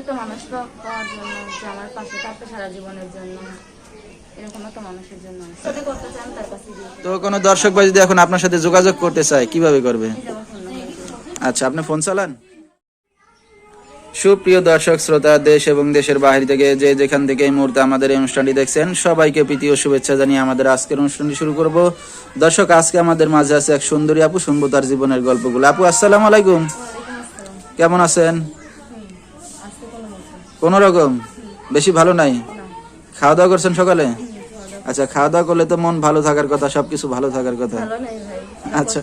একটা মানুষ পাওয়ার জন্য যে আমার পাশে থাকবে সারা জীবনের জন্য তো কোনো দর্শক ভাই যদি এখন আপনার সাথে যোগাযোগ করতে চায় কীভাবে করবে? আচ্ছা আপনি ফোন চালান? সুপ্রিয় দর্শক শ্রোতা দেশ এবং দেশের বাহির থেকে যে যেখান থেকে এই মুহূর্তে আমাদের এই অনুষ্ঠানটি দেখছেন সবাইকে প্রীতি ও শুভেচ্ছা জানিয়ে আমাদের আজকের অনুষ্ঠানটি শুরু করব। দর্শক আজকে আমাদের মাঝে আছে এক সুন্দরী আপু শুনব তার জীবনের গল্পগুলো। আপু আসসালামু আলাইকুম। কেমন আছেন? কোনো রকম বেশি ভালো নাই? খাওয়া দাওয়া করছেন সকালে? আচ্ছা খাওয়া দাওয়া করলে তো মন ভালো থাকার কথা সবকিছু ভালো থাকার কথা। আচ্ছা।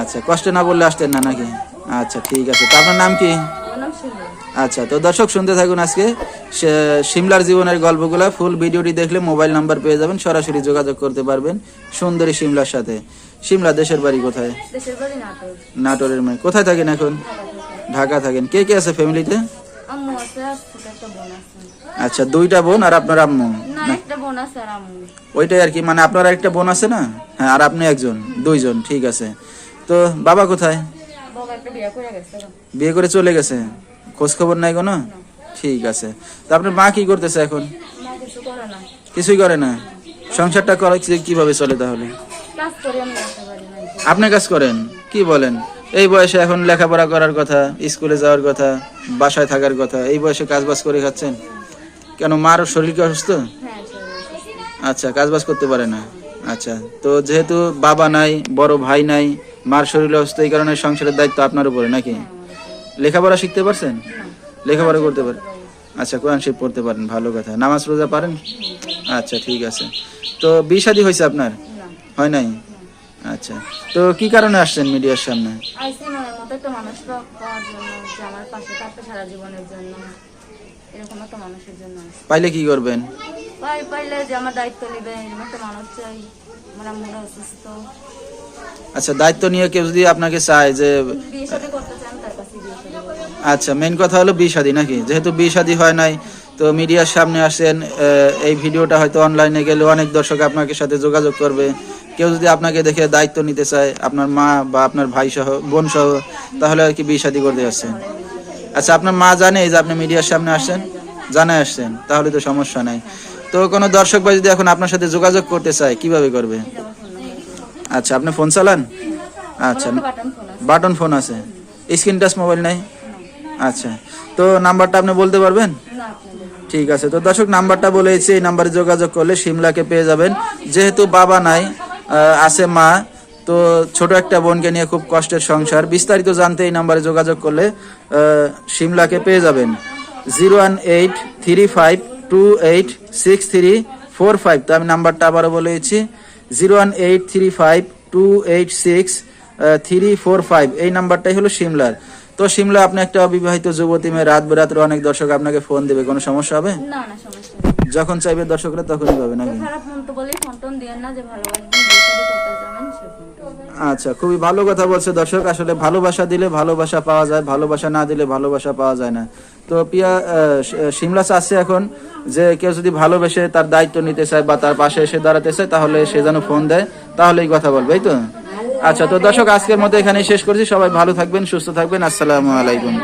আচ্ছা কষ্ট না বললে আসতেন না নাকি? আচ্ছা ঠিক আছে। তো আপনার নাম কি? আচ্ছা তো দর্শক শুনতে থাকুন আজকে। সিমলার জীবনের গল্পগুলো ফুল ভিডিওটি দেখলে মোবাইল নাম্বার পেয়ে যাবেন সরাসরি যোগাযোগ করতে পারবেন সুন্দরী সিমলার সাথে। সিমলা দেশের বাড়ি কোথায়? নাটোরের মেয়ে। কোথায় থাকেন এখন? ঢাকা থাকেন। কে কে আছে ফ্যামিলিতে আছে আর ছোট একটা বোন আছে। আচ্ছা দুইটা বোন আর আপনার আম্মু? না একটা বোন আছে আর আম্মু। ওইটাই আর কি মানে আপনার একটা বোন আছে না? হ্যাঁ আর আপনি একজন দুইজন ঠিক আছে। তো বাবা কোথায়? বাবা একটা বিয়ে করে গেছে বিয়ে করে চলে গেছে? খোঁজ খবর নাই কোনো? ঠিক আছে। তো আপনার মা কি করতেছে এখন? কিছুই করে না? সংসারটা করে কীভাবে চলে তাহলে? আপনি কাজ করেন? কি বলেন? এই বয়সে এখন লেখাপড়া করার কথা স্কুলে যাওয়ার কথা বাসায় থাকার কথা এই বয়সে কাজ বাজ করে খাচ্ছেন? কেন মার শরীর কি অসুস্থ। আচ্ছা কাজ বাজ করতে পারে না। আচ্ছা তো যেহেতু বাবা নাই বড় ভাই নাই মার শরীর অসুস্থ এই কারণে সংসারের দায়িত্ব আপনার উপরে নাকি? লেখাপড়া শিখতে পারছেন? লেখাপড়া করতে পারেন আচ্ছা কোরআন শিব পড়তে পারেন ভালো কথা। নামাজ রোজা পারেন? আচ্ছা ঠিক আছে। তো বিয়ে শাদী হয়েছে আপনার? হয় নাই? আচ্ছা। তো কি কারণে আসছেন মিডিয়ার সামনে? আইসি মনের মতো একটা মানুষ পাওয়ার জন্য যে আমার পাশে থাকবে সারা জীবনের জন্য। এরকম একটা মানুষের জন্য পাইলে কি করবেন? পাই পাইলে যে আমার দায়িত্ব নেবে এরকম একটা মানুষ চাই। আমার আম্মুরা অসুস্থ। আচ্ছা দায়িত্ব নিয়ে কেউ যদি আপনাকে চায় যে বিয়ে সাথে করতে চান তার কাছে বিয়ে সাথে আচ্ছা মেন কথা হলো বিয়ে শাদী নাকি? যেহেতু বিয়ে শাদী হয় নাই তো মিডিয়ার সামনে আসেন এই ভিডিওটা হয়তো অনলাইনে গেলে অনেক দর্শক আপনাকে সাথে যোগাযোগ করবে। কেউ যদি আপনাকে দেখে দায়িত্ব নিতে চায় আপনার মা বা আপনার ভাই সহ বোন সহ তাহলে আর কি বিয়ে শাদী করতে যাচ্ছেন। আচ্ছা আপনার মা জানে যে আপনি মিডিয়ার সামনে আসছেন জানে আসছেন তাহলে তো সমস্যা নাই। তো কোনো দর্শক ভাই যদি এখন আপনার সাথে যোগাযোগ করতে চায় কীভাবে করবে? আচ্ছা আপনি ফোন চালান? আচ্ছা বাটন ফোন আছে। স্ক্রিন টাচ মোবাইল নাই? আচ্ছা তো নাম্বারটা আপনি বলতে পারবেন? ঠিক আছে। তো দর্শক, নাম্বারটা বলেছি এই নাম্বারে যোগাযোগ করলে সিমলাকে পেয়ে যাবেন। যেহেতু বাবা নাই আছে মা, তো ছোট একটা বোনকে নিয়ে খুব কষ্টের সংসার। বিস্তারিত জানতে এই নাম্বারে যোগাযোগ করলে সিমলাকে পেয়ে যাবেন। Zero one eight three five two eight six three four five. তো আমি নাম্বারটা আবারও বলেছি zero one eight three five two eight six three four five. এই নাম্বারটাই হলো সিমলার। তো সিমলা আপনি একটা অবিবাহিত যুবতী মেয়ে রাত বেরাত্রে অনেক দর্শক আপনাকে ফোন দেবে কোনো সমস্যা হবে? না না সমস্যা যখন চাইবে দর্শকরা তখনই পাবে নাকি? খারাপ ফোন তো বলেই ফোন টোন দিয়েন না যে ভালোবাসবেন। আচ্ছা খুবই ভালো কথা বলছে দর্শক। আসলে ভালোবাসা দিলে ভালোবাসা পাওয়া যায় ভালোবাসা না দিলে ভালোবাসা পাওয়া যায় না। তো পিয়া সিমলা চাচ্ছে এখন যে কেউ যদি ভালোবেসে তার দায়িত্ব নিতে চায় বা তার পাশে এসে দাঁড়াতে চায় তাহলে সে যেন ফোন দেয় তাহলেই কথা বলবে এই তো? আচ্ছা তো দর্শক, আজকের মতো এখানে শেষ করছি। সবাই ভালো থাকবেন, সুস্থ থাকবেন। আসসালামু আলাইকুম।